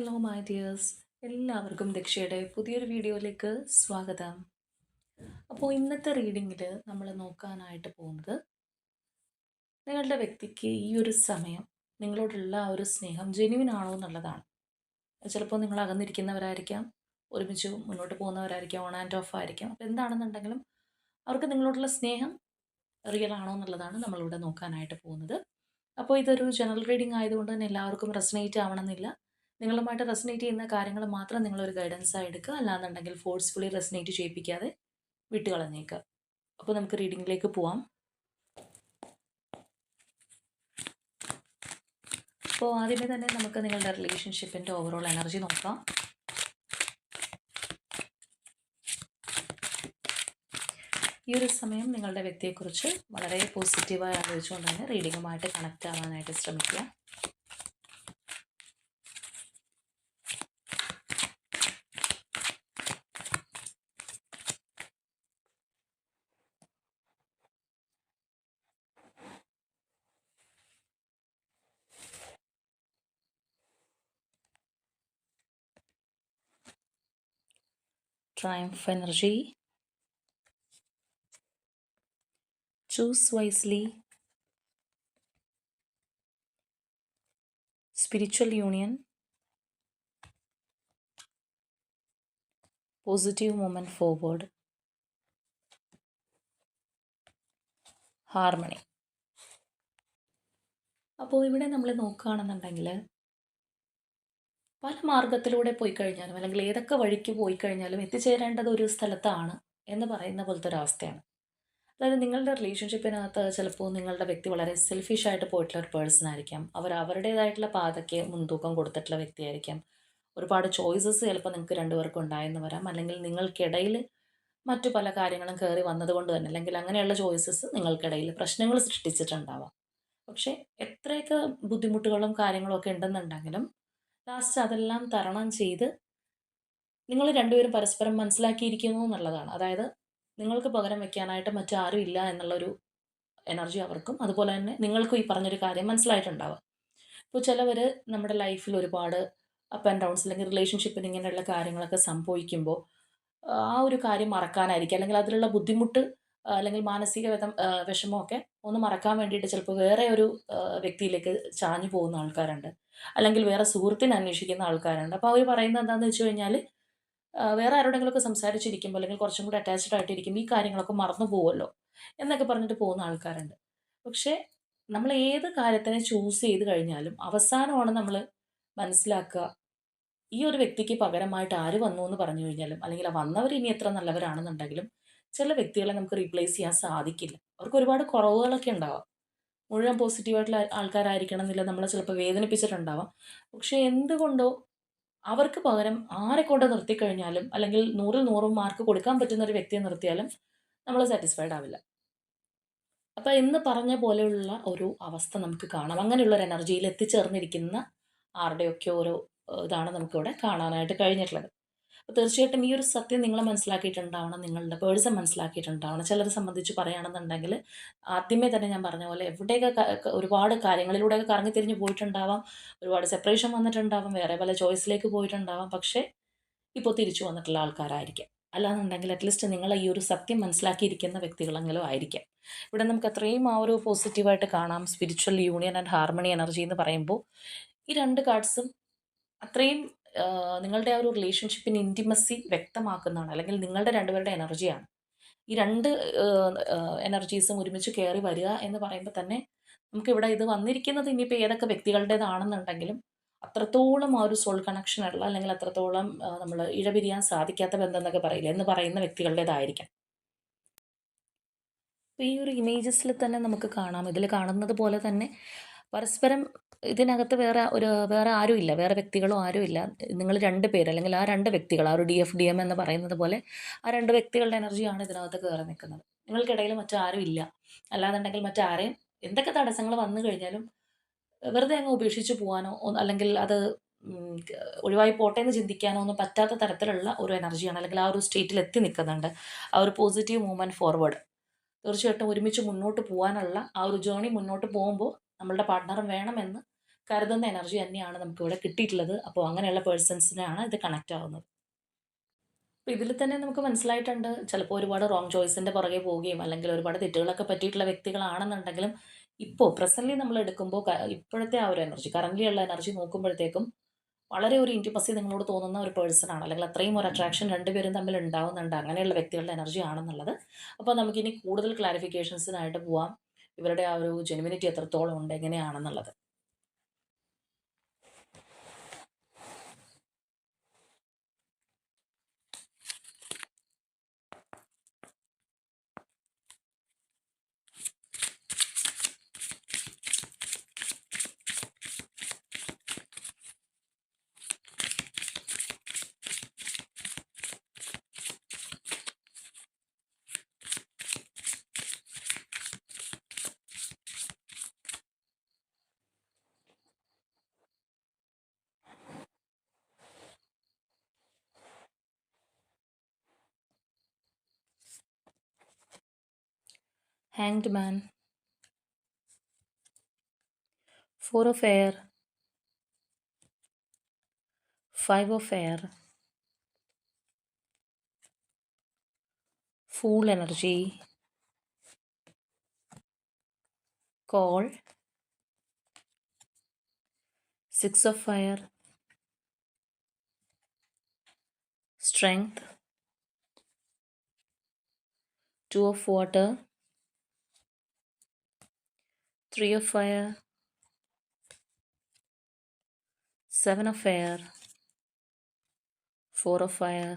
Hello my dears എല്ലാവർക്കും ദക്ഷയുടെ പുതിയൊരു വീഡിയോയിലേക്ക് സ്വാഗതം. അപ്പോൾ ഇന്നത്തെ റീഡിങ്ങിൽ നമ്മൾ നോക്കാനായിട്ട് പോകുന്നത് നിങ്ങളുടെ വ്യക്തിക്ക് ഈ ഒരു സമയം നിങ്ങളോടുള്ള ആ ഒരു സ്നേഹം ജെനുവിൻ ആണോ എന്നുള്ളതാണ്. ചിലപ്പോൾ നിങ്ങൾ അകന്നിരിക്കുന്നവരായിരിക്കാം ഒരുമിച്ച് മുന്നോട്ട് പോകുന്നവരായിരിക്കാം ഓൺ ആൻഡ് ഓഫ് ആയിരിക്കാം. അപ്പോൾ എന്താണെന്നുണ്ടെങ്കിലും അവർക്ക് നിങ്ങളോടുള്ള സ്നേഹം റിയൽ ആണോ എന്നുള്ളതാണ് നമ്മളിവിടെ നോക്കാനായിട്ട് പോകുന്നത്. അപ്പോൾ ഇതൊരു ജനറൽ റീഡിംഗ് ആയതുകൊണ്ട് തന്നെ എല്ലാവർക്കും റെസനേറ്റ് ആവണമെന്നില്ല. നിങ്ങളുമായിട്ട് റെസനേറ്റ് ചെയ്യുന്ന കാര്യങ്ങൾ മാത്രം നിങ്ങളൊരു ഗൈഡൻസ് ആയി എടുക്കുക. അല്ലാന്നുണ്ടെങ്കിൽ ഫോഴ്സ്ഫുള്ളി റെസനേറ്റ് ചെയ്യിപ്പിക്കാതെ വിട്ടുകളഞ്ഞേക്കുക. അപ്പോൾ നമുക്ക് റീഡിങ്ങിലേക്ക് പോവാം. അപ്പോൾ ആദ്യമേ തന്നെ നമുക്ക് നിങ്ങളുടെ റിലേഷൻഷിപ്പിന്റെ ഓവറോൾ എനർജി നോക്കാം. ഈ ഒരു സമയം നിങ്ങളുടെ വ്യക്തിയെക്കുറിച്ച് വളരെ പോസിറ്റീവായി ആലോചിച്ചുകൊണ്ടാണ് റീഡിങ്ങുമായിട്ട് കണക്റ്റ് ആവാനായിട്ട് ശ്രമിക്കുക. Triumph energy. Choose wisely. Spiritual union. Positive movement forward. Harmony അപ്പോൾ ഇവിടെ നമ്മൾ നോക്കുകയാണെന്നുണ്ടെങ്കിൽ പല മാർഗത്തിലൂടെ പോയി കഴിഞ്ഞാലും അല്ലെങ്കിൽ ഏതൊക്കെ വഴിക്ക് പോയി കഴിഞ്ഞാലും എത്തിച്ചേരേണ്ടത് ഒരു സ്ഥലത്താണ് എന്ന് പറയുന്ന പോലത്തെ ഒരു അവസ്ഥയാണ്. അതായത് നിങ്ങളുടെ റിലേഷൻഷിപ്പിനകത്ത് ചിലപ്പോൾ നിങ്ങളുടെ വ്യക്തി വളരെ സെൽഫിഷ് ആയിട്ട് പോയിട്ടുള്ള ഒരു പേഴ്സൺ ആയിരിക്കാം. അവർ അവരുടേതായിട്ടുള്ള പാതയ്ക്ക് മുൻതൂക്കം കൊടുത്തിട്ടുള്ള വ്യക്തിയായിരിക്കാം ഒരുപാട് ചോയ്സസ് ചിലപ്പോൾ നിങ്ങൾക്ക് രണ്ടുപേർക്കും ഉണ്ടായെന്ന് വരാം. അല്ലെങ്കിൽ നിങ്ങൾക്കിടയിൽ മറ്റു പല കാര്യങ്ങളും കയറി വന്നതുകൊണ്ട് തന്നെ അല്ലെങ്കിൽ അങ്ങനെയുള്ള ചോയ്സസ് നിങ്ങൾക്കിടയിൽ പ്രശ്നങ്ങൾ സൃഷ്ടിച്ചിട്ടുണ്ടാവാം. പക്ഷേ എത്രയൊക്കെ ബുദ്ധിമുട്ടുകളും കാര്യങ്ങളും ഒക്കെ ഉണ്ടെന്നുണ്ടെങ്കിലും ലാസ്റ്റ് അതെല്ലാം തരണം ചെയ്ത് നിങ്ങൾ രണ്ടുപേരും പരസ്പരം മനസ്സിലാക്കിയിരിക്കുന്നു എന്നുള്ളതാണ്. അതായത് നിങ്ങൾക്ക് പകരം വെക്കാനായിട്ട് മറ്റാരും ഇല്ല എന്നുള്ളൊരു എനർജി അവർക്കും. അതുപോലെ തന്നെ നിങ്ങൾക്കും ഈ പറഞ്ഞൊരു കാര്യം മനസ്സിലായിട്ടുണ്ടാവാം ഇപ്പോൾ ചിലവർ നമ്മുടെ ലൈഫിൽ ഒരുപാട് അപ്പ് ആൻഡ് ഡൗൺസ് അല്ലെങ്കിൽ റിലേഷൻഷിപ്പിന് ഇങ്ങനെയുള്ള കാര്യങ്ങളൊക്കെ സംഭവിക്കുമ്പോൾ ആ ഒരു കാര്യം മറക്കാനായിരിക്കും. അല്ലെങ്കിൽ അതിലുള്ള ബുദ്ധിമുട്ട് അല്ലെങ്കിൽ മാനസിക വിധം വിഷമമൊക്കെ ഒന്ന് മറക്കാൻ വേണ്ടിയിട്ട് ചിലപ്പോൾ വേറെ ഒരു വ്യക്തിയിലേക്ക് ചാഞ്ഞു പോകുന്ന ആൾക്കാരുണ്ട്. അല്ലെങ്കിൽ വേറെ സുഹൃത്തിനെ അന്വേഷിക്കുന്ന ആൾക്കാരുണ്ട്. അപ്പോൾ അവർ പറയുന്നത് എന്താണെന്ന് വെച്ച് കഴിഞ്ഞാൽ വേറെ ആരോടെങ്കിലുമൊക്കെ സംസാരിച്ചിരിക്കുമ്പോൾ അല്ലെങ്കിൽ കുറച്ചും കൂടി അറ്റാച്ച്ഡ് ആയിട്ടിരിക്കുമ്പോൾ ഈ കാര്യങ്ങളൊക്കെ മറന്നു പോകുമല്ലോ എന്നൊക്കെ പറഞ്ഞിട്ട് പോകുന്ന ആൾക്കാരുണ്ട്. പക്ഷേ നമ്മൾ ഏത് കാര്യത്തിനെ ചൂസ് ചെയ്ത് കഴിഞ്ഞാലും അവസാനമാണ് നമ്മൾ മനസ്സിലാക്കുക ഈ ഒരു വ്യക്തിക്ക് പകരമായിട്ട് ആര് വന്നു എന്ന് പറഞ്ഞു കഴിഞ്ഞാലും അല്ലെങ്കിൽ വന്നവർ ഇനി എത്ര നല്ലവരാണെന്നുണ്ടെങ്കിലും ചില വ്യക്തികളെ നമുക്ക് റീപ്ലേസ് ചെയ്യാൻ സാധിക്കില്ല. അവർക്ക് ഒരുപാട് കുറവുകളൊക്കെ ഉണ്ടാവാം. മുഴുവൻ പോസിറ്റീവായിട്ടുള്ള ആൾക്കാരായിരിക്കണം എന്നില്ല നമ്മളെ ചിലപ്പോൾ വേദനിപ്പിച്ചിട്ടുണ്ടാവാം. പക്ഷേ എന്തുകൊണ്ടോ അവർക്ക് പകരം ആരെ കൊണ്ട് നിർത്തിക്കഴിഞ്ഞാലും അല്ലെങ്കിൽ നൂറിൽ നൂറും മാർക്ക് കൊടുക്കാൻ പറ്റുന്ന ഒരു വ്യക്തിയെ നിർത്തിയാലും നമ്മൾ സാറ്റിസ്ഫൈഡ് ആവില്ല. അപ്പോൾ എന്ന് പറഞ്ഞ പോലെയുള്ള ഒരു അവസ്ഥ നമുക്ക് കാണാം. അങ്ങനെയുള്ള ഒരു എനർജിയിൽ എത്തിച്ചേർന്നിരിക്കുന്ന ആരുടെയൊക്കെ ഓരോ ഇതാണ് നമുക്കിവിടെ കാണാനായിട്ട് കഴിഞ്ഞിട്ടുള്ളത്. അപ്പോൾ തീർച്ചയായിട്ടും ഈ ഒരു സത്യം നിങ്ങൾ മനസ്സിലാക്കിയിട്ടുണ്ടാവണം നിങ്ങളുടെ പേഴ്സൺ മനസ്സിലാക്കിയിട്ടുണ്ടാവണം. ചിലരെ സംബന്ധിച്ച് പറയുകയാണെന്നുണ്ടെങ്കിൽ ആദ്യമേ തന്നെ ഞാൻ പറഞ്ഞ പോലെ എവിടെയൊക്കെ ഒരുപാട് കാര്യങ്ങളിലൂടെയൊക്കെ കറങ്ങി തിരിഞ്ഞ് പോയിട്ടുണ്ടാവാം. ഒരുപാട് സെപ്പറേഷൻ വന്നിട്ടുണ്ടാവാം. വേറെ പല ചോയ്സിലേക്ക് പോയിട്ടുണ്ടാവാം. പക്ഷേ ഇപ്പോൾ തിരിച്ചു വന്നിട്ടുള്ള ആൾക്കാരായിരിക്കാം. അല്ലാന്നുണ്ടെങ്കിൽ അറ്റ്ലീസ്റ്റ് നിങ്ങൾ ഈ ഒരു സത്യം മനസ്സിലാക്കിയിരിക്കുന്ന വ്യക്തികളെങ്കിലും ആയിരിക്കാം. ഇവിടെ നമുക്ക് അത്രയും ആ ഒരു പോസിറ്റീവായിട്ട് കാണാം. Spiritual union and harmony energy എന്ന് പറയുമ്പോൾ ഈ രണ്ട് കാർഡ്സും അത്രയും നിങ്ങളുടെ ആ ഒരു റിലേഷൻഷിപ്പിന് ഇന്റിമസി വ്യക്തമാക്കുന്നതാണ്. അല്ലെങ്കിൽ നിങ്ങളുടെ രണ്ടുപേരുടെ എനർജിയാണ് ഈ രണ്ട് എനർജീസും ഒരുമിച്ച് കയറി വരിക എന്ന് പറയുമ്പോൾ തന്നെ നമുക്കിവിടെ ഇത് വന്നിരിക്കുന്നത് ഇനിയിപ്പോൾ ഏതൊക്കെ വ്യക്തികളുടേതാണെന്നുണ്ടെങ്കിലും അത്രത്തോളം ആ ഒരു സോൾ കണക്ഷൻ ഉള്ള അല്ലെങ്കിൽ അത്രത്തോളം നമ്മൾ ഇഴപിരിയാൻ സാധിക്കാത്ത ബന്ധം എന്നൊക്കെ പറയില്ല? എന്ന് പറയുന്ന വ്യക്തികളുടേതായിരിക്കാം. ഈ ഒരു ഇമേജസിൽ തന്നെ നമുക്ക് കാണാം. ഇതിൽ കാണുന്നത് പോലെ തന്നെ പരസ്പരം ഇതിനകത്ത് വേറെ ഒരു വേറെ ആരും ഇല്ല വേറെ വ്യക്തികളോ ആരും ഇല്ല നിങ്ങൾ രണ്ട് പേര് അല്ലെങ്കിൽ ആ രണ്ട് വ്യക്തികൾ ആ ഒരു ഡി എഫ് ഡി എം എന്ന് പറയുന്നത് പോലെ ആ രണ്ട് വ്യക്തികളുടെ എനർജിയാണ് ഇതിനകത്ത് കയറി നിൽക്കുന്നത്. നിങ്ങൾക്കിടയിൽ മറ്റാരും ഇല്ല അല്ലാന്നുണ്ടെങ്കിൽ മറ്റാരെയും എന്തൊക്കെ തടസ്സങ്ങൾ വന്നു കഴിഞ്ഞാലും വെറുതെ അങ്ങ് ഉപേക്ഷിച്ച് പോകാനോ അല്ലെങ്കിൽ അത് ഒഴിവായി പോട്ടെ എന്ന് ചിന്തിക്കാനോ ഒന്നും പറ്റാത്ത തരത്തിലുള്ള ഒരു എനർജിയാണ് അല്ലെങ്കിൽ ആ ഒരു സ്റ്റേറ്റിൽ എത്തി നിൽക്കുന്നുണ്ട്. ആ ഒരു പോസിറ്റീവ് മൂവ്മെന്റ് ഫോർവേഡ് തീർച്ചയായിട്ടും ഒരുമിച്ച് മുന്നോട്ട് പോകാനുള്ള ആ ഒരു ജേണി മുന്നോട്ട് പോകുമ്പോൾ നമ്മളുടെ പാർട്ട്ണറും വേണമെന്ന് കരുതുന്ന എനർജി തന്നെയാണ് നമുക്ക് ഇവിടെ കിട്ടിയിട്ടുള്ളത്. അപ്പോൾ അങ്ങനെയുള്ള പേഴ്സൺസിനാണ് ഇത് കണക്റ്റ് ആവുന്നത്. അപ്പോൾ ഇതിൽ തന്നെ നമുക്ക് മനസ്സിലായിട്ടുണ്ട് ചിലപ്പോൾ ഒരുപാട് റോങ് ചോയ്സിന്റെ പുറകെ പോവുകയും അല്ലെങ്കിൽ ഒരുപാട് തെറ്റുകളൊക്കെ പറ്റിയിട്ടുള്ള വ്യക്തികളാണെന്നുണ്ടെങ്കിലും ഇപ്പോൾ പ്രസന്റ്ലി നമ്മൾ എടുക്കുമ്പോൾ ഇപ്പോഴത്തെ ആ ഒരു എനർജി കറന്റ്ലി ഉള്ള എനർജി നോക്കുമ്പോഴത്തേക്കും വളരെ ഒരു ഇന്റിമസി നിങ്ങളോട് തോന്നുന്ന ഒരു പേഴ്സൺ ആണ്. അല്ലെങ്കിൽ അത്രയും ഒരു അട്രാക്ഷൻ രണ്ടുപേരും തമ്മിൽ ഉണ്ടാവുന്നുണ്ട്. അങ്ങനെയുള്ള വ്യക്തികളുടെ എനർജി ആണെന്നുള്ളത്. അപ്പോൾ നമുക്കിനി കൂടുതൽ ക്ലാരിഫിക്കേഷൻസിനായിട്ട് പോവാം. ഇവരുടെ ആ ഒരു ജെനുവിനിറ്റി എത്രത്തോളം ഉണ്ട് എങ്ങനെയാണെന്നുള്ളത്. Hanged Man, Four of Air, Five of Air, Fool Energy, Call, Six of Fire, Strength, Two of Water, Three of Fire, Seven of Air, Four of Fire,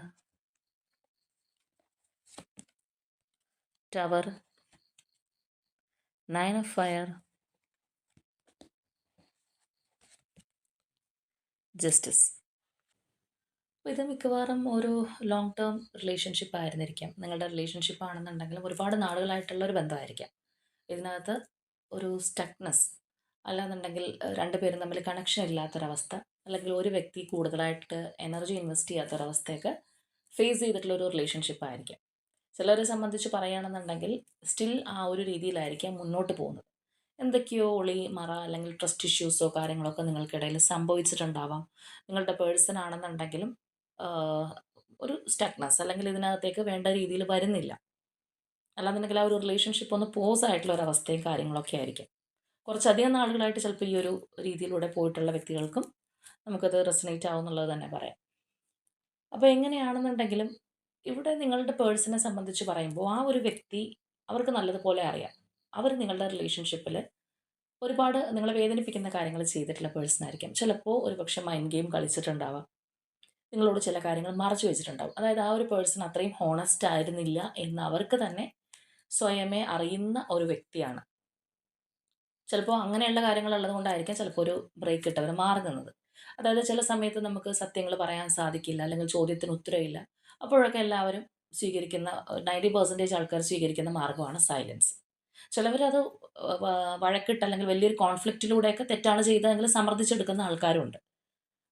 Tower, Nine of Fire, justice ഇത് മിക്കവാറും ഒരു long term relationship ആയിരുന്നിരിക്കാം. നിങ്ങളുടെ relationship ആണെന്നുണ്ടെങ്കിലും ഒരുപാട് നാളുകളായിട്ടുള്ള ഒരു ബന്ധമായിരിക്കാം. ഇതിനകത്ത് ഒരു stuckness അല്ലാന്നുണ്ടെങ്കിൽ രണ്ട് രണ്ടുപേരും തമ്മിൽ കണക്ഷൻ ഇല്ലാത്തൊരവസ്ഥ അല്ലെങ്കിൽ ഒരു വ്യക്തി കൂടുതലായിട്ട് എനർജി ഇൻവെസ്റ്റ് ചെയ്യാത്തൊരവസ്ഥയൊക്കെ ഫേസ് ചെയ്തിട്ടുള്ള ഒരു റിലേഷൻഷിപ്പ് ആയിരിക്കാം. ചിലരെ സംബന്ധിച്ച് പറയുകയാണെന്നുണ്ടെങ്കിൽ സ്റ്റിൽ ആ ഒരു രീതിയിലായിരിക്കാം മുന്നോട്ട് പോകുന്നത്. എന്തൊക്കെയോ ഒളി മറ അല്ലെങ്കിൽ ട്രസ്റ്റ് ഇഷ്യൂസോ കാര്യങ്ങളൊക്കെ നിങ്ങൾക്കിടയിൽ സംഭവിച്ചിട്ടുണ്ടാവാം. നിങ്ങളുടെ പേഴ്സൺ ആണെന്നുണ്ടെങ്കിലും ഒരു സ്റ്റക്നെസ് അല്ലെങ്കിൽ ഇതിനകത്തേക്ക് വേണ്ട രീതിയിൽ വരുന്നില്ല. അല്ലാന്നുണ്ടെങ്കിൽ ആ ഒരു റിലേഷൻഷിപ്പ് ഒന്ന് പോസ് ആയിട്ടുള്ള ഒരു അവസ്ഥയും കാര്യങ്ങളൊക്കെ ആയിരിക്കും. കുറച്ചധികം നാളുകളായിട്ട് ചിലപ്പോൾ ഈ ഒരു രീതിയിലൂടെ പോയിട്ടുള്ള വ്യക്തികൾക്കും നമുക്കത് റെസനേറ്റ് ആവും എന്നുള്ളത് തന്നെ പറയാം. അപ്പോൾ എങ്ങനെയാണെന്നുണ്ടെങ്കിലും ഇവിടെ നിങ്ങളുടെ പേഴ്സണെ സംബന്ധിച്ച് പറയുമ്പോൾ ആ ഒരു വ്യക്തി അവർക്ക് നല്ലതുപോലെ അറിയാം. അവർ നിങ്ങളുടെ റിലേഷൻഷിപ്പിൽ ഒരുപാട് നിങ്ങളെ വേദനിപ്പിക്കുന്ന കാര്യങ്ങൾ ചെയ്തിട്ടുള്ള പേഴ്സൺ ആയിരിക്കും. ചിലപ്പോൾ ഒരു പക്ഷെ മൈൻഡ് ഗെയിം കളിച്ചിട്ടുണ്ടാവാം. നിങ്ങളോട് ചില കാര്യങ്ങൾ മറച്ചു വെച്ചിട്ടുണ്ടാവും. അതായത് ആ ഒരു പേഴ്സൺ അത്രയും ഹോണസ്റ്റ് ആയിരുന്നില്ല എന്ന് അവർക്ക് തന്നെ സ്വയമേ അറിയുന്ന ഒരു വ്യക്തിയാണ്. ചിലപ്പോൾ അങ്ങനെയുള്ള കാര്യങ്ങൾ ഉള്ളത് കൊണ്ടായിരിക്കാം ചിലപ്പോൾ ഒരു ബ്രേക്ക് ഇട്ടവർ മാറുന്നത്. അതായത് ചില സമയത്ത് നമുക്ക് സത്യങ്ങൾ പറയാൻ സാധിക്കില്ല അല്ലെങ്കിൽ ചോദ്യത്തിന് ഉത്തരവില്ല. അപ്പോഴൊക്കെ എല്ലാവരും സ്വീകരിക്കുന്ന നയന്റി പെർസെന്റേജ് ആൾക്കാർ സ്വീകരിക്കുന്ന മാർഗമാണ് സൈലൻസ് ചിലവരത് വഴക്കിട്ട് അല്ലെങ്കിൽ വലിയൊരു കോൺഫ്ലിക്റ്റിലൂടെയൊക്കെ തെറ്റാണ് ചെയ്തതെങ്കിൽ സമ്മർദ്ദിച്ചെടുക്കുന്ന ആൾക്കാരുണ്ട്.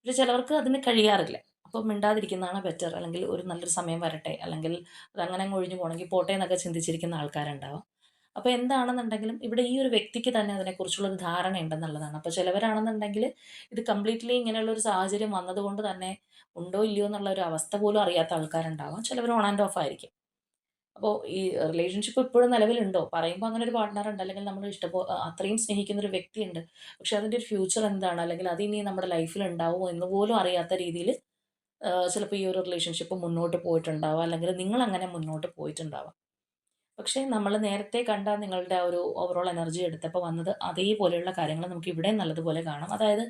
പക്ഷെ ചിലവർക്ക് അതിന് കഴിയാറില്ല. അപ്പോൾ മിണ്ടാതിരിക്കുന്നതാണ് ബെറ്റർ അല്ലെങ്കിൽ ഒരു നല്ലൊരു സമയം വരട്ടെ. അല്ലെങ്കിൽ അതങ്ങനെ അങ്ങ് ഒഴിഞ്ഞു പോകണമെങ്കിൽ പോട്ടെ എന്നൊക്കെ ചിന്തിച്ചിരിക്കുന്ന ആൾക്കാരുണ്ടാവും. അപ്പോൾ എന്താണെന്നുണ്ടെങ്കിലും ഇവിടെ ഈ ഒരു വ്യക്തിക്ക് തന്നെ അതിനെക്കുറിച്ചുള്ളൊരു ധാരണ ഉണ്ടെന്നുള്ളതാണ്. അപ്പോൾ ചിലവരാണെന്നുണ്ടെങ്കിൽ ഇത് കംപ്ലീറ്റ്ലി ഇങ്ങനെയുള്ള ഒരു സാഹചര്യം വന്നതുകൊണ്ട് തന്നെ ഉണ്ടോ ഇല്ലയോ എന്നുള്ള ഒരു അവസ്ഥ പോലും അറിയാത്ത ആൾക്കാരുണ്ടാവാം. ചിലവർ ഓൺ ആൻഡ് ഓഫ് ആയിരിക്കും. അപ്പോൾ ഈ റിലേഷൻഷിപ്പ് ഇപ്പോഴും നിലവിലുണ്ടോ? പറയുമ്പോൾ അങ്ങനെ ഒരു പാർട്ട്ണർ ഉണ്ട്. അല്ലെങ്കിൽ നമ്മൾ ഇഷ്ടപ്പോ അത്രയും സ്നേഹിക്കുന്ന ഒരു വ്യക്തിയുണ്ട്. പക്ഷെ അതിന്റെ ഒരു ഫ്യൂച്ചർ എന്താണ്? അല്ലെങ്കിൽ അത് ഇനി നമ്മുടെ ലൈഫിൽ ഉണ്ടാവുമോ എന്ന് പോലും അറിയാത്ത രീതിയിൽ ചിലപ്പോൾ ഈ ഒരു റിലേഷൻഷിപ്പ് മുന്നോട്ട് പോയിട്ടുണ്ടാവാം. അല്ലെങ്കിൽ നിങ്ങൾ അങ്ങനെ മുന്നോട്ട് പോയിട്ടുണ്ടാവാം. പക്ഷേ നമ്മൾ നേരത്തെ കണ്ട നിങ്ങളുടെ ആ ഒരു ഓവറോൾ എനർജി എടുത്തപ്പോൾ വന്നത് അതേപോലെയുള്ള കാര്യങ്ങൾ നമുക്ക് ഇവിടെ നല്ലതുപോലെ കാണാം. അതായത്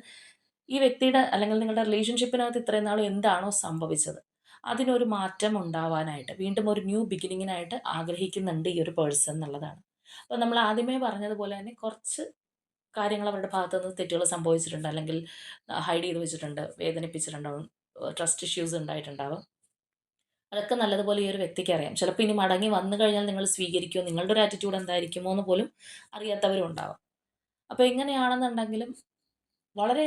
ഈ വ്യക്തിയുടെ അല്ലെങ്കിൽ നിങ്ങളുടെ റിലേഷൻഷിപ്പിനകത്ത് ഇത്രയും നാളും എന്താണോ സംഭവിച്ചത്? അതിനൊരു മാറ്റം ഉണ്ടാവാനായിട്ട് വീണ്ടും ഒരു ന്യൂ ബിഗിനിങ്ങിനായിട്ട് ആഗ്രഹിക്കുന്നുണ്ട് ഈ ഒരു പേഴ്സൺ എന്നുള്ളതാണ്. അപ്പോൾ നമ്മൾ ആദ്യമേ പറഞ്ഞതുപോലെ തന്നെ കുറച്ച് കാര്യങ്ങൾ അവരുടെ ഭാഗത്തു നിന്ന് തെറ്റുകൾ സംഭവിച്ചിട്ടുണ്ട്. അല്ലെങ്കിൽ ഹൈഡ് ചെയ്ത് വെച്ചിട്ടുണ്ട് വേദനിപ്പിച്ചിട്ടുണ്ടാവും. Trust issues ഉണ്ടായിട്ടുണ്ടാവും. അതൊക്കെ നല്ലതുപോലെ ഈ ഒരു വ്യക്തിക്ക് അറിയാം. ചിലപ്പോൾ ഇനി മടങ്ങി വന്നു കഴിഞ്ഞാൽ നിങ്ങൾ സ്വീകരിക്കുമോ നിങ്ങളുടെ ഒരു ആറ്റിറ്റ്യൂഡ് എന്തായിരിക്കുമോ എന്ന് പോലും അറിയാത്തവരും ഉണ്ടാവാം. അപ്പോൾ എങ്ങനെയാണെന്നുണ്ടെങ്കിലും വളരെ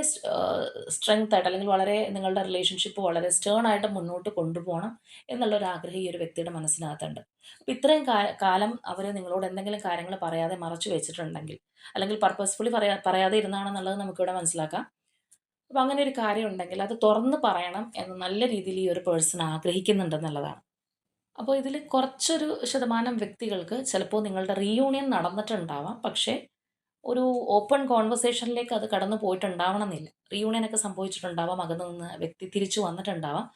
സ്ട്രെങ്ത് ആയിട്ട് അല്ലെങ്കിൽ വളരെ നിങ്ങളുടെ റിലേഷൻഷിപ്പ് വളരെ സ്റ്റേൺ ആയിട്ട് മുന്നോട്ട് കൊണ്ടുപോകണം എന്നുള്ള ഒരു ആഗ്രഹം ഈ ഒരു വ്യക്തിയുടെ മനസ്സിനകത്തുണ്ട്. അപ്പം ഇത്രയും കാലം അവർ നിങ്ങളോട് എന്തെങ്കിലും കാര്യങ്ങൾ പറയാതെ മറച്ചു വെച്ചിട്ടുണ്ടെങ്കിൽ അല്ലെങ്കിൽ പർപ്പസ്ഫുള്ളി പറയാ പറയാതെ ഇരുന്നാണെന്നുള്ളത് നമുക്കിവിടെ മനസ്സിലാക്കാം. അപ്പോൾ അങ്ങനെ ഒരു കാര്യം ഉണ്ടെങ്കിൽ അത് തുറന്ന് പറയണം എന്ന് നല്ല രീതിയിൽ ഈ ഒരു പേഴ്സൺ ആഗ്രഹിക്കുന്നുണ്ടെന്നുള്ളതാണ്. അപ്പോൾ ഇതിൽ കുറച്ചൊരു ശതമാനം വ്യക്തികൾക്ക് ചിലപ്പോൾ നിങ്ങളുടെ റീയൂണിയൻ നടന്നിട്ടുണ്ടാവാം. പക്ഷേ ഒരു ഓപ്പൺ കോൺവെർസേഷനിലേക്ക് അത് കടന്നു പോയിട്ടുണ്ടാവണമെന്നില്ല. റീയൂണിയനൊക്കെ സംഭവിച്ചിട്ടുണ്ടാവാം. അകന്ന് നിന്ന് വ്യക്തി തിരിച്ചു വന്നിട്ടുണ്ടാവാം.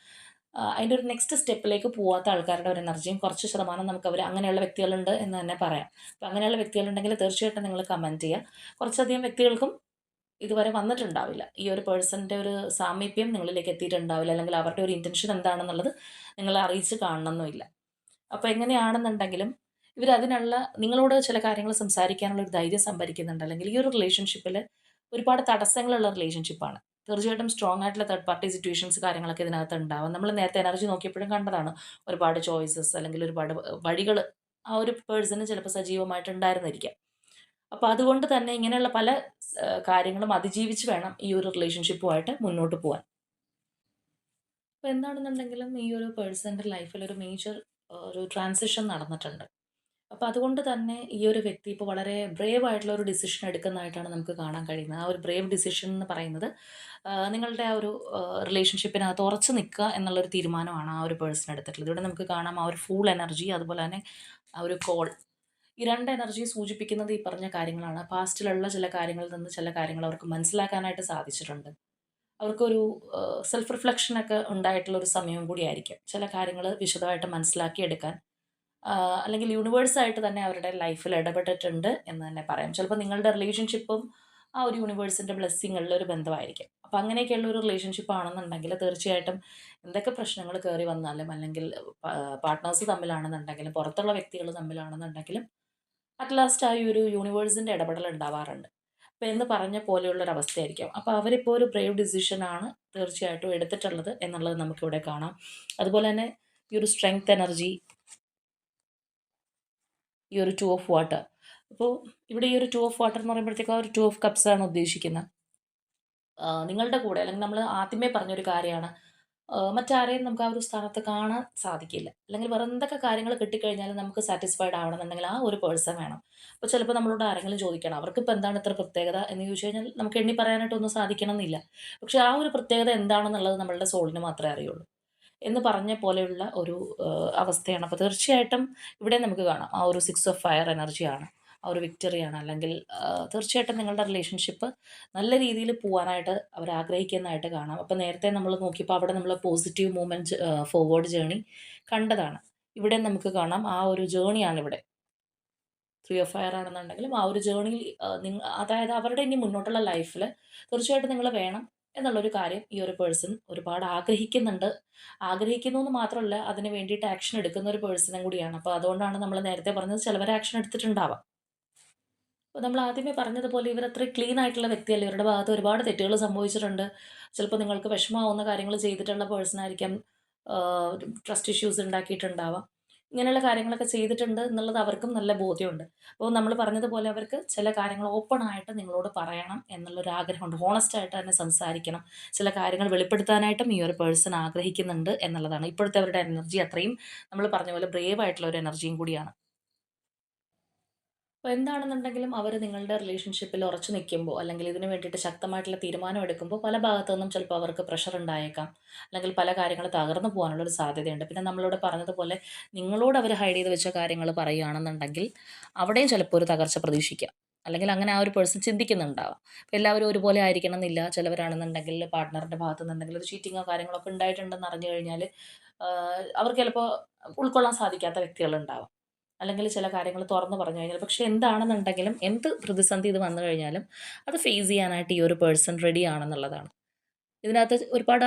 അതിന്റെ ഒരു നെക്സ്റ്റ് സ്റ്റെപ്പിലേക്ക് പോവാത്ത ആൾക്കാരുടെ ഒരു എനർജിയും കുറച്ച് ശതമാനം നമുക്ക് അവർ അങ്ങനെയുള്ള വ്യക്തികളുണ്ട് എന്ന് തന്നെ പറയാം. അപ്പോൾ അങ്ങനെയുള്ള വ്യക്തികളുണ്ടെങ്കിൽ തീർച്ചയായിട്ടും നിങ്ങൾ കമന്റ് ചെയ്യുക. കുറച്ചധികം വ്യക്തികൾക്കും ഇതുവരെ വന്നിട്ടുണ്ടാവില്ല. ഈ ഒരു പേഴ്സന്റെ ഒരു സാമീപ്യം നിങ്ങളിലേക്ക് എത്തിയിട്ടുണ്ടാവില്ല. അല്ലെങ്കിൽ അവരുടെ ഒരു ഇന്റൻഷൻ എന്താണെന്നുള്ളത് നിങ്ങളെ അറിയിച്ച് കാണണമെന്നുമില്ല അപ്പോൾ എങ്ങനെയാണെന്നുണ്ടെങ്കിലും ഇവർ അതിനുള്ള നിങ്ങളോട് ചില കാര്യങ്ങൾ സംസാരിക്കാനുള്ള ഒരു ധൈര്യം സംഭരിക്കുന്നുണ്ട്. അല്ലെങ്കിൽ ഈ ഒരു റിലേഷൻഷിപ്പിൽ ഒരുപാട് തടസ്സങ്ങളുള്ള റിലേഷൻഷിപ്പാണ് തീർച്ചയായിട്ടും സ്ട്രോങ് ആയിട്ടുള്ള തേർഡ് പാർട്ടി സിറ്റുവേഷൻസ് കാര്യങ്ങളൊക്കെ ഇതിനകത്ത് ഉണ്ടാവും. നമ്മൾ നേരത്തെ എനർജി നോക്കിയപ്പോഴും കണ്ടതാണ്. ഒരുപാട് ചോയ്സസ് അല്ലെങ്കിൽ ഒരുപാട് വഴികൾ ആ ഒരു പേഴ്സണ് ചിലപ്പോൾ സജീവമായിട്ട് ഉണ്ടായിരുന്നിരിക്കാം. അപ്പോൾ അതുകൊണ്ട് തന്നെ ഇങ്ങനെയുള്ള പല കാര്യങ്ങളും അതിജീവിച്ച് വേണം ഈ ഒരു റിലേഷൻഷിപ്പുമായിട്ട് മുന്നോട്ട് പോകാൻ അപ്പോൾ എന്താണെന്നുണ്ടെങ്കിലും ഈ ഒരു പേഴ്സന്റെ ലൈഫിൽ ഒരു മേജർ ഒരു ട്രാൻസിഷൻ നടന്നിട്ടുണ്ട്. അപ്പോൾ അതുകൊണ്ട് തന്നെ ഈ ഒരു വ്യക്തി ഇപ്പോൾ വളരെ ബ്രേവ് ആയിട്ടുള്ള ഒരു ഡിസിഷൻ എടുക്കുന്നതായിട്ടാണ് നമുക്ക് കാണാൻ കഴിയുന്നത്. ആ ഒരു ബ്രേവ് ഡിസിഷൻ എന്ന് പറയുന്നത് നിങ്ങളുടെ ആ ഒരു റിലേഷൻഷിപ്പിനകത്ത് ഉറച്ചു നിൽക്കുക എന്നുള്ളൊരു തീരുമാനമാണ് ആ ഒരു പേഴ്സൺ എടുത്തിട്ടുള്ളത്. ഇവിടെ നമുക്ക് കാണാം ആ ഒരു ഫുൾ എനർജി അതുപോലെ തന്നെ ആ ഒരു കോൾ ഈ രണ്ട് എനർജി സൂചിപ്പിക്കുന്നത് ഈ പറഞ്ഞ കാര്യങ്ങളാണ്. പാസ്റ്റിലുള്ള ചില കാര്യങ്ങളിൽ നിന്ന് ചില കാര്യങ്ങൾ അവർക്ക് മനസ്സിലാക്കാനായിട്ട് സാധിച്ചിട്ടുണ്ട്. അവർക്കൊരു സെൽഫ് റിഫ്ലക്ഷനൊക്കെ ഉണ്ടായിട്ടുള്ള ഒരു സമയം കൂടിയായിരിക്കും ചില കാര്യങ്ങൾ വിശദമായിട്ട് മനസ്സിലാക്കിയെടുക്കാൻ അല്ലെങ്കിൽ യൂണിവേഴ്സായിട്ട് തന്നെ അവരുടെ ലൈഫിൽ ഇടപെട്ടിട്ടുണ്ട് എന്ന് തന്നെ പറയാം. ചിലപ്പോൾ നിങ്ങളുടെ റിലേഷൻഷിപ്പും ആ ഒരു യൂണിവേഴ്സിന്റെ ബ്ലെസ്സിങ്ങുള്ള ഒരു ബന്ധമായിരിക്കും. അപ്പം അങ്ങനെയൊക്കെയുള്ള ഒരു റിലേഷൻഷിപ്പ് ആണെന്നുണ്ടെങ്കിൽ തീർച്ചയായിട്ടും എന്തൊക്കെ പ്രശ്നങ്ങൾ കയറി വന്നാലും അല്ലെങ്കിൽ പാർട്ട്നേഴ്സ് തമ്മിലാണെന്നുണ്ടെങ്കിലും പുറത്തുള്ള വ്യക്തികൾ തമ്മിലാണെന്നുണ്ടെങ്കിലും അറ്റ് ലാസ്റ്റ് ആ ഒരു യൂണിവേഴ്സിന്റെ ഇടപെടൽ ഉണ്ടാവാറുണ്ട്. അപ്പോൾ എന്ന് പറഞ്ഞ പോലെയുള്ളൊരവസ്ഥയായിരിക്കും അപ്പോൾ അവരിപ്പോൾ ഒരു ബ്രേവ് ഡിസിഷനാണ് തീർച്ചയായിട്ടും എടുത്തിട്ടുള്ളത് എന്നുള്ളത് നമുക്കിവിടെ കാണാം. അതുപോലെ തന്നെ ഈ ഒരു സ്ട്രെങ്ത് എനർജി ഈ ഒരു ടു ഓഫ് വാട്ടർ അപ്പോൾ ഇവിടെ ഈ ഒരു ടു ഓഫ് വാട്ടർ എന്ന് പറയുമ്പോഴത്തേക്കും ഒരു ടു ഓഫ് കപ്സ് ആണ് ഉദ്ദേശിക്കുന്നത്. നിങ്ങളുടെ കൂടെ അല്ലെങ്കിൽ നമ്മൾ ആദ്യമേ പറഞ്ഞൊരു കാര്യമാണ്. മറ്റാരെയും നമുക്ക് ആ ഒരു സ്ഥാനത്ത് കാണാൻ സാധിക്കില്ല. അല്ലെങ്കിൽ വേറെ എന്തൊക്കെ കാര്യങ്ങൾ കിട്ടിക്കഴിഞ്ഞാലും നമുക്ക് സാറ്റിസ്ഫൈഡ് ആവണമെന്നുണ്ടെങ്കിൽ ആ ഒരു പേഴ്സൺ വേണം. അപ്പോൾ ചിലപ്പോൾ നമ്മളോട് ആരെങ്കിലും ചോദിക്കണം അവർക്ക് ഇപ്പോൾ എന്താണ് ഇത്ര പ്രത്യേകത? എന്ന് ചോദിച്ചു കഴിഞ്ഞാൽ നമുക്ക് എണ്ണി പറയാനായിട്ടൊന്നും സാധിക്കണം എന്നില്ല പക്ഷേ ആ ഒരു പ്രത്യേകത എന്താണെന്നുള്ളത് നമ്മളുടെ സോളിന് മാത്രമേ അറിയുള്ളൂ എന്ന് പറഞ്ഞ പോലെയുള്ള ഒരു അവസ്ഥയാണ്. അപ്പോൾ തീർച്ചയായിട്ടും ഇവിടെ നമുക്ക് കാണാം. ആ ഒരു സിക്സ് ഓഫ് ഫയർ എനർജിയാണ് ആ ഒരു വിക്ടറിയാണ് അല്ലെങ്കിൽ തീർച്ചയായിട്ടും നിങ്ങളുടെ റിലേഷൻഷിപ്പ് നല്ല രീതിയിൽ പോകാനായിട്ട് അവർ ആഗ്രഹിക്കുന്നതായിട്ട് കാണാം. അപ്പോൾ നേരത്തെ നമ്മൾ നോക്കിയപ്പോൾ അവിടെ നമ്മൾ പോസിറ്റീവ് മൂവ്മെന്റ് ഫോർവേഡ് ജേണി കണ്ടതാണ്. ഇവിടെ നമുക്ക് കാണാം ആ ഒരു ജേണിയാണ് ഇവിടെ. ത്രീ ഓഫ് ഫയർ ആണെന്നുണ്ടെങ്കിലും ആ ഒരു ജേണിയിൽ നിങ്ങൾ അതായത് അവരുടെ ഇനി മുന്നോട്ടുള്ള ലൈഫിൽ തീർച്ചയായിട്ടും നിങ്ങൾ വേണം എന്നുള്ളൊരു കാര്യം ഈ ഒരു പേഴ്സൺ ഒരുപാട് ആഗ്രഹിക്കുന്നുണ്ട്. ആഗ്രഹിക്കുന്നു എന്ന് മാത്രമല്ല അതിന് വേണ്ടിയിട്ട് ആക്ഷൻ എടുക്കുന്ന ഒരു പേഴ്സണും കൂടിയാണ്. അപ്പോൾ അതുകൊണ്ടാണ് നമ്മൾ നേരത്തെ പറഞ്ഞത് ചിലവർ ആക്ഷൻ എടുത്തിട്ടുണ്ടാവാം. അപ്പോൾ നമ്മൾ ആദ്യമേ പറഞ്ഞതുപോലെ ഇവർ അത്ര ക്ലീൻ ആയിട്ടുള്ള വ്യക്തിയല്ല? ഇവരുടെ ഭാഗത്ത് ഒരുപാട് തെറ്റുകൾ സംഭവിച്ചിട്ടുണ്ട്. ചിലപ്പോൾ നിങ്ങൾക്ക് വിഷമമാവുന്ന കാര്യങ്ങൾ ചെയ്തിട്ടുള്ള പേഴ്സൺ ആയിരിക്കാം ട്രസ്റ്റ് ഇഷ്യൂസ് ഉണ്ടാക്കിയിട്ടുണ്ടാവാം. ഇങ്ങനെയുള്ള കാര്യങ്ങളൊക്കെ ചെയ്തിട്ടുണ്ട് എന്നുള്ളത് അവർക്കും നല്ല ബോധ്യമുണ്ട്. അപ്പോൾ നമ്മൾ പറഞ്ഞതുപോലെ അവർക്ക് ചില കാര്യങ്ങൾ ഓപ്പൺ ആയിട്ട് നിങ്ങളോട് പറയണം എന്നുള്ളൊരു ആഗ്രഹമുണ്ട്. ഹോണസ്റ്റ് ആയിട്ട് തന്നെ സംസാരിക്കണം. ചില കാര്യങ്ങൾ വെളിപ്പെടുത്താനായിട്ടും ഈ ഒരു പേഴ്സൺ ആഗ്രഹിക്കുന്നുണ്ട് എന്നുള്ളതാണ്. ഇപ്പോഴത്തെ അവരുടെ എനർജി അത്രയും നമ്മൾ പറഞ്ഞ പോലെ ബ്രേവ് ആയിട്ടുള്ള ഒരു എനർജിയും കൂടിയാണ്. അപ്പോൾ എന്താണെന്നുണ്ടെങ്കിലും അവർ നിങ്ങളുടെ റിലേഷൻഷിപ്പിൽ ഉറച്ചു നിൽക്കുമ്പോൾ അല്ലെങ്കിൽ ഇതിന് വേണ്ടിയിട്ട് ശക്തമായിട്ടുള്ള തീരുമാനം എടുക്കുമ്പോൾ പല ഭാഗത്തു നിന്നും ചിലപ്പോൾ അവർക്ക് പ്രഷർ ഉണ്ടായേക്കാം. അല്ലെങ്കിൽ പല കാര്യങ്ങൾ തകർന്നു പോകാനുള്ള ഒരു സാധ്യതയുണ്ട്. പിന്നെ നമ്മളോട് പറഞ്ഞതുപോലെ നിങ്ങളോട് അവർ ഹൈഡ് ചെയ്ത് വെച്ച കാര്യങ്ങൾ പറയുകയാണെന്നുണ്ടെങ്കിൽ അവിടെയും ചിലപ്പോൾ ഒരു തകർച്ച പ്രതീക്ഷിക്കാം. അല്ലെങ്കിൽ അങ്ങനെ ആ ഒരു പേഴ്സൺ ചിന്തിക്കുന്നുണ്ടാവാം. അപ്പോൾ എല്ലാവരും ഒരുപോലെ ആയിരിക്കണം എന്നില്ല ചിലവരാണെന്നുണ്ടെങ്കിൽ പാർട്ട്ണറിന്റെ ഭാഗത്തു നിന്നുണ്ടെങ്കിൽ ഒരു ചീറ്റിങ്ങോ കാര്യങ്ങളൊക്കെ ഉണ്ടായിട്ടുണ്ടെന്ന് അറിഞ്ഞു കഴിഞ്ഞാൽ അവർക്ക് ചിലപ്പോൾ ഉൾക്കൊള്ളാൻ സാധിക്കാത്ത വ്യക്തികളുണ്ടാവാം. അല്ലെങ്കിൽ ചില കാര്യങ്ങൾ തുറന്നു പറഞ്ഞു കഴിഞ്ഞാൽ. പക്ഷേ എന്താണെന്നുണ്ടെങ്കിലും എന്ത് പ്രതിസന്ധി ഇത് വന്നു കഴിഞ്ഞാലും അത് ഫേസ് ചെയ്യാനായിട്ട് ഈ ഒരു പേഴ്സൺ റെഡി ആണെന്നുള്ളതാണ്. ഇതിനകത്ത് ഒരുപാട്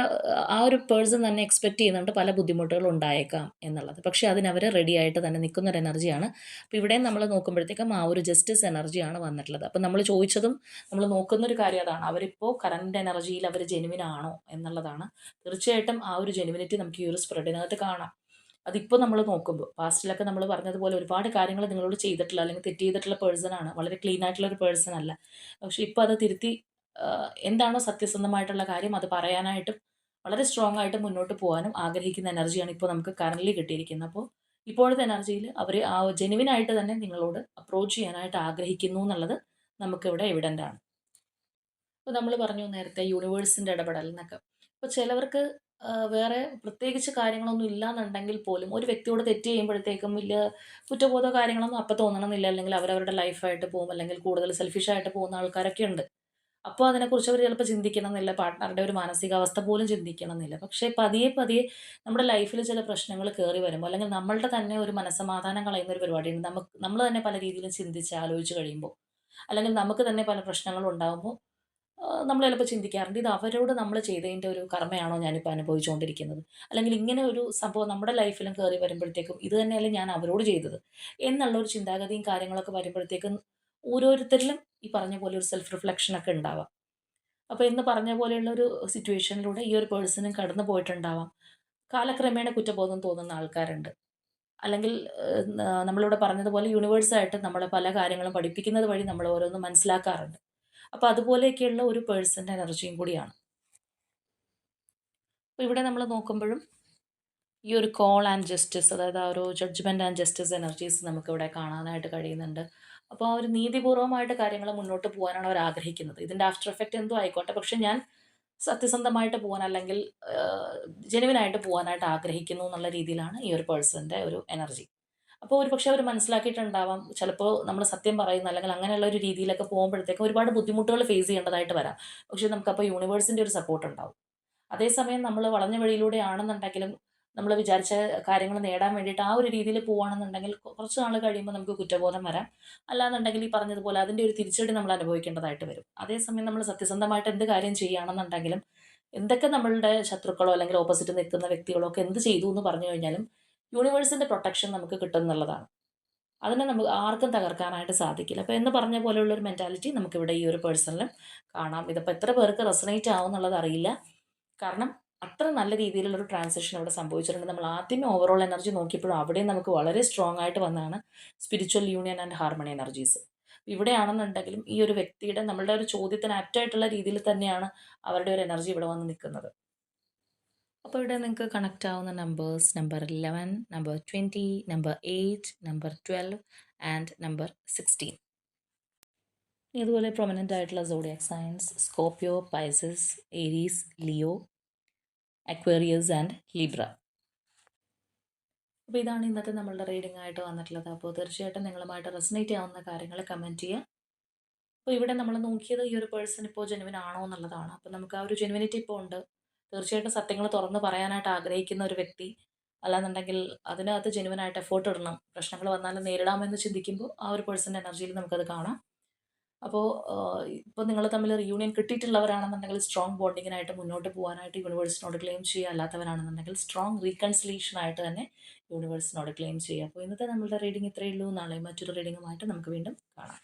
ആ ഒരു പേഴ്സൺ തന്നെ എക്സ്പെക്ട് ചെയ്യുന്നുണ്ട് പല ബുദ്ധിമുട്ടുകൾ ഉണ്ടായേക്കാം എന്നുള്ളത്. പക്ഷേ അതിനവർ റെഡി ആയിട്ട് തന്നെ നിൽക്കുന്ന ഒരു എനർജിയാണ് അപ്പോൾ ഇവിടെയും നമ്മൾ നോക്കുമ്പോഴത്തേക്കും ആ ഒരു ജസ്റ്റിസ് എനർജിയാണ് വന്നിട്ടുള്ളത്. അപ്പോൾ നമ്മൾ ചോദിച്ചതും നമ്മൾ നോക്കുന്ന ഒരു കാര്യം അതാണ്. അവരിപ്പോൾ കറണ്ട് എനർജിയിൽ അവർ ജെനുവിൻ ആണോ എന്നുള്ളതാണ്. തീർച്ചയായിട്ടും ആ ഒരു ജെനുവിനിറ്റി നമുക്ക് ഈ ഒരു സ്പ്രെഡിനകത്ത് കാണാം. അതിപ്പോൾ നമ്മൾ നോക്കുമ്പോൾ പാസ്റ്റിലൊക്കെ നമ്മൾ പറഞ്ഞതുപോലെ ഒരുപാട് കാര്യങ്ങൾ നിങ്ങളോട് ചെയ്തിട്ടുള്ള അല്ലെങ്കിൽ തെറ്റ് ചെയ്തിട്ടുള്ള പേഴ്സൺ ആണ് വളരെ ക്ലീൻ ആയിട്ടുള്ള ഒരു പേഴ്സൺ അല്ല. പക്ഷെ ഇപ്പോൾ അത് തിരുത്തി എന്താണോ സത്യസന്ധമായിട്ടുള്ള കാര്യം അത് പറയാനായിട്ടും വളരെ സ്ട്രോങ് ആയിട്ട് മുന്നോട്ട് പോകാനും ആഗ്രഹിക്കുന്ന എനർജിയാണ് ഇപ്പോൾ നമുക്ക് കറന്റ്ലി കിട്ടിയിരിക്കുന്നത്. അപ്പോൾ ഇപ്പോഴത്തെ എനർജിയിൽ അവർ ആ ജെനുവിനായിട്ട് തന്നെ നിങ്ങളോട് അപ്രോച്ച് ചെയ്യാനായിട്ട് ആഗ്രഹിക്കുന്നു എന്നുള്ളത് നമുക്കിവിടെ എവിഡന്റ് ആണ്. ഇപ്പോൾ നമ്മൾ പറഞ്ഞു നേരത്തെ യൂണിവേഴ്സിന്റെ ഇടപെടൽ എന്നൊക്കെ. അപ്പോൾ ചിലവർക്ക് വേറെ പ്രത്യേകിച്ച് കാര്യങ്ങളൊന്നും ഇല്ലാന്നുണ്ടെങ്കിൽ പോലും ഒരു വ്യക്തിയോട് തെറ്റ് ചെയ്യുമ്പോഴത്തേക്കും വലിയ കുറ്റബോധ കാര്യങ്ങളൊന്നും അപ്പം തോന്നണമെന്നില്ല. അല്ലെങ്കിൽ അവരവരുടെ ലൈഫായിട്ട് പോകും. അല്ലെങ്കിൽ കൂടുതൽ സെൽഫിഷായിട്ട് പോകുന്ന ആൾക്കാരൊക്കെ ഉണ്ട്. അപ്പോൾ അതിനെക്കുറിച്ച് അവർ ചിലപ്പോൾ ചിന്തിക്കണമെന്നില്ല. പാർട്ട്ണറുടെ ഒരു മാനസികാവസ്ഥ പോലും ചിന്തിക്കണമെന്നില്ല. പക്ഷേ പതിയെ പതിയെ നമ്മുടെ ലൈഫിൽ ചില പ്രശ്നങ്ങൾ കയറി വരുമ്പോൾ അല്ലെങ്കിൽ നമ്മളുടെ തന്നെ ഒരു മനസ്സമാധാനം കളയുന്ന ഒരു പരിപാടിയുണ്ട്. നമുക്ക് നമ്മൾ തന്നെ പല രീതിയിലും ചിന്തിച്ച് ആലോചിച്ച് കഴിയുമ്പോൾ അല്ലെങ്കിൽ നമുക്ക് തന്നെ പല പ്രശ്നങ്ങളും ഉണ്ടാകുമ്പോൾ നമ്മൾ ചിലപ്പോൾ ചിന്തിക്കാറുണ്ട് ഇത് അവരോട് നമ്മൾ ചെയ്തതിന്റെ ഒരു കർമ്മയാണോ ഞാനിപ്പോൾ അനുഭവിച്ചുകൊണ്ടിരിക്കുന്നത് അല്ലെങ്കിൽ ഇങ്ങനെ ഒരു സംഭവം നമ്മുടെ ലൈഫിലും കയറി വരുമ്പോഴത്തേക്കും ഇത് തന്നെയല്ലേ ഞാൻ അവരോട് ചെയ്തത്? എന്നുള്ള ഒരു ചിന്താഗതിയും കാര്യങ്ങളൊക്കെ വരുമ്പോഴത്തേക്കും ഓരോരുത്തരിലും ഈ പറഞ്ഞ പോലെ ഒരു സെൽഫ് റിഫ്ലക്ഷൻ ഒക്കെ ഉണ്ടാവാം. അപ്പോൾ ഇന്ന് പറഞ്ഞ പോലെയുള്ള ഒരു സിറ്റുവേഷനിലൂടെ ഈ ഒരു പേഴ്സണും കടന്നു പോയിട്ടുണ്ടാവാം. കാലക്രമേണ കുറ്റബോധം തോന്നുന്ന ആൾക്കാരുണ്ട്. അല്ലെങ്കിൽ നമ്മളിവിടെ പറഞ്ഞതുപോലെ യൂണിവേഴ്സായിട്ട് നമ്മളെ പല കാര്യങ്ങളും പഠിപ്പിക്കുന്നത് വഴി നമ്മൾ ഓരോന്ന് മനസ്സിലാക്കാറുണ്ട്. അപ്പോൾ അതുപോലെയൊക്കെയുള്ള ഒരു പേഴ്സന്റെ എനർജിയും കൂടിയാണ്. അപ്പോൾ ഇവിടെ നമ്മൾ നോക്കുമ്പോഴും ഈ ഒരു കോൾ ആൻഡ് ജസ്റ്റിസ് അതായത് ആ ഒരു ജഡ്ജ്മെന്റ് ആൻഡ് ജസ്റ്റിസ് എനർജീസ് നമുക്കിവിടെ കാണാനായിട്ട് കഴിയുന്നുണ്ട്. അപ്പോൾ ആ ഒരു നീതിപൂർവമായിട്ട് കാര്യങ്ങൾ മുന്നോട്ട് പോകാനാണ് അവർ ആഗ്രഹിക്കുന്നത്. ഇതിന്റെ ആഫ്റ്റർ എഫക്റ്റ് എന്തോ ആയിക്കോട്ടെ. പക്ഷെ ഞാൻ സത്യസന്ധമായിട്ട് പോകാൻ അല്ലെങ്കിൽ ജെനുവിനായിട്ട് പോകാനായിട്ട് ആഗ്രഹിക്കുന്നു എന്നുള്ള രീതിയിലാണ് ഈ ഒരു പേഴ്സന്റെ ഒരു എനർജി. അപ്പോൾ ഒരു പക്ഷേ അവർ മനസ്സിലാക്കിയിട്ടുണ്ടാവാം. ചിലപ്പോൾ നമ്മൾ സത്യം പറയുന്ന അല്ലെങ്കിൽ അങ്ങനെയുള്ള ഒരു രീതിയിലൊക്കെ പോകുമ്പോഴത്തേക്കും ഒരുപാട് ബുദ്ധിമുട്ടുകൾ ഫേസ് ചെയ്യേണ്ടതായിട്ട് വരാം. പക്ഷേ നമുക്കപ്പോൾ യൂണിവേഴ്സിന്റെ ഒരു സപ്പോർട്ട് ഉണ്ടാവും. അതേസമയം നമ്മൾ വളഞ്ഞ വഴിയിലൂടെ ആണെന്നുണ്ടെങ്കിലും നമ്മൾ വിചാരിച്ച കാര്യങ്ങൾ നേടാൻ വേണ്ടിയിട്ട് ആ ഒരു രീതിയിൽ പോവുകയാണെന്നുണ്ടെങ്കിൽ കുറച്ച് നാൾ കഴിയുമ്പോൾ നമുക്ക് കുറ്റബോധം വരാം. അല്ലാന്നുണ്ടെങ്കിൽ ഈ പറഞ്ഞതുപോലെ അതിന്റെ ഒരു തിരിച്ചടി നമ്മൾ അനുഭവിക്കേണ്ടതായിട്ട് വരും. അതേസമയം നമ്മൾ സത്യസന്ധമായിട്ട് എന്ത് കാര്യം ചെയ്യുകയാണെന്നുണ്ടെങ്കിലും എന്തൊക്കെ നമ്മളുടെ ശത്രുക്കളോ അല്ലെങ്കിൽ ഓപ്പോസിറ്റ് നിൽക്കുന്ന വ്യക്തികളോ ഒക്കെ എന്ത് ചെയ്തു എന്ന് പറഞ്ഞു കഴിഞ്ഞാലും യൂണിവേഴ്സിന്റെ പ്രൊട്ടക്ഷൻ നമുക്ക് കിട്ടുന്നുള്ളതാണ് അതിനെ നമുക്ക് ആർക്കും തകർക്കാനായിട്ട് സാധിക്കില്ല. അപ്പോൾ എന്ന് പറഞ്ഞ പോലെയുള്ള ഒരു മെന്റാലിറ്റി നമുക്കിവിടെ ഈ ഒരു പേഴ്സണിലും കാണാം. ഇതിപ്പോൾ എത്ര പേർക്ക് റെസനേറ്റ് ആവും എന്നുള്ളത് അറിയില്ല. കാരണം അത്ര നല്ല രീതിയിലുള്ളൊരു ട്രാൻസാക്ഷൻ ഇവിടെ സംഭവിച്ചിട്ടുണ്ട്. നമ്മൾ ആദ്യമേ ഓവറോൾ എനർജി നോക്കിയപ്പോഴും അവിടെയും നമുക്ക് വളരെ സ്ട്രോങ് ആയിട്ട് വന്നതാണ് spiritual union and harmony energies ഇവിടെയാണെന്നുണ്ടെങ്കിലും ഈ ഒരു വ്യക്തിയുടെ നമ്മളുടെ ഒരു ചോദ്യത്തിന് ആപ്റ്റായിട്ടുള്ള രീതിയിൽ തന്നെയാണ് അവരുടെ ഒരു എനർജി ഇവിടെ വന്ന് നിൽക്കുന്നത്. അപ്പോൾ ഇവിടെ നിങ്ങൾക്ക് കണക്റ്റ് ആവുന്ന numbers number eleven number twenty number eight number twelve and number sixteen ഇതുപോലെ പ്രൊമനന്റ് ആയിട്ടുള്ള zodiac science Scorpio Pisces Aries Leo Aquarius and Libra അപ്പോൾ ഇതാണ് ഇന്നത്തെ നമ്മളുടെ റീഡിംഗ് ആയിട്ട് വന്നിട്ടുള്ളത്. അപ്പോൾ തീർച്ചയായിട്ടും നിങ്ങളുമായിട്ട് റെസനേറ്റ് ആവുന്ന കാര്യങ്ങൾ കമന്റ് ചെയ്യുക. അപ്പോൾ ഇവിടെ നമ്മൾ നോക്കിയത് ഈ ഒരു പേഴ്സൺ ഇപ്പോൾ ജെനുവിൻ ആണോ എന്നുള്ളതാണ്. അപ്പോൾ നമുക്ക് ആ ഒരു ജെനുവിനിറ്റി ഇപ്പോൾ ഉണ്ട്. തീർച്ചയായിട്ടും സത്യങ്ങൾ തുറന്ന് പറയാനായിട്ട് ആഗ്രഹിക്കുന്ന ഒരു വ്യക്തി അല്ലാന്നുണ്ടെങ്കിൽ അതിനകത്ത് ജെനുവനായിട്ട് എഫേർട്ട് ഇടണം. പ്രശ്നങ്ങൾ വന്നാലും നേരിടാമെന്ന് ചിന്തിക്കുമ്പോൾ ആ ഒരു പേഴ്സന്റെ എനർജിയിൽ നമുക്കത് കാണാം. അപ്പോൾ ഇപ്പോൾ നിങ്ങൾ തമ്മിൽ റിയൂണിയൻ കിട്ടിയിട്ടുള്ളവരാണെന്നുണ്ടെങ്കിൽ സ്ട്രോങ് ബോണ്ടിങ്ങിനായിട്ട് മുന്നോട്ട് പോകാനായിട്ട് യൂണിവേഴ്സിനോട് ക്ലെയിം ചെയ്യുക. അല്ലാത്തവരാണെന്നുണ്ടെങ്കിൽ സ്ട്രോങ് റീകൺസിലേഷനായിട്ട് തന്നെ യൂണിവേഴ്സിനോട് ക്ലെയിം ചെയ്യുക. അപ്പോൾ ഇന്നത്തെ നമ്മളുടെ റീഡിംഗ് ഇത്രയേ ഉള്ളൂ. നാളെ മറ്റൊരു റീഡിങ്ങുമായിട്ട് നമുക്ക് വീണ്ടും കാണാം.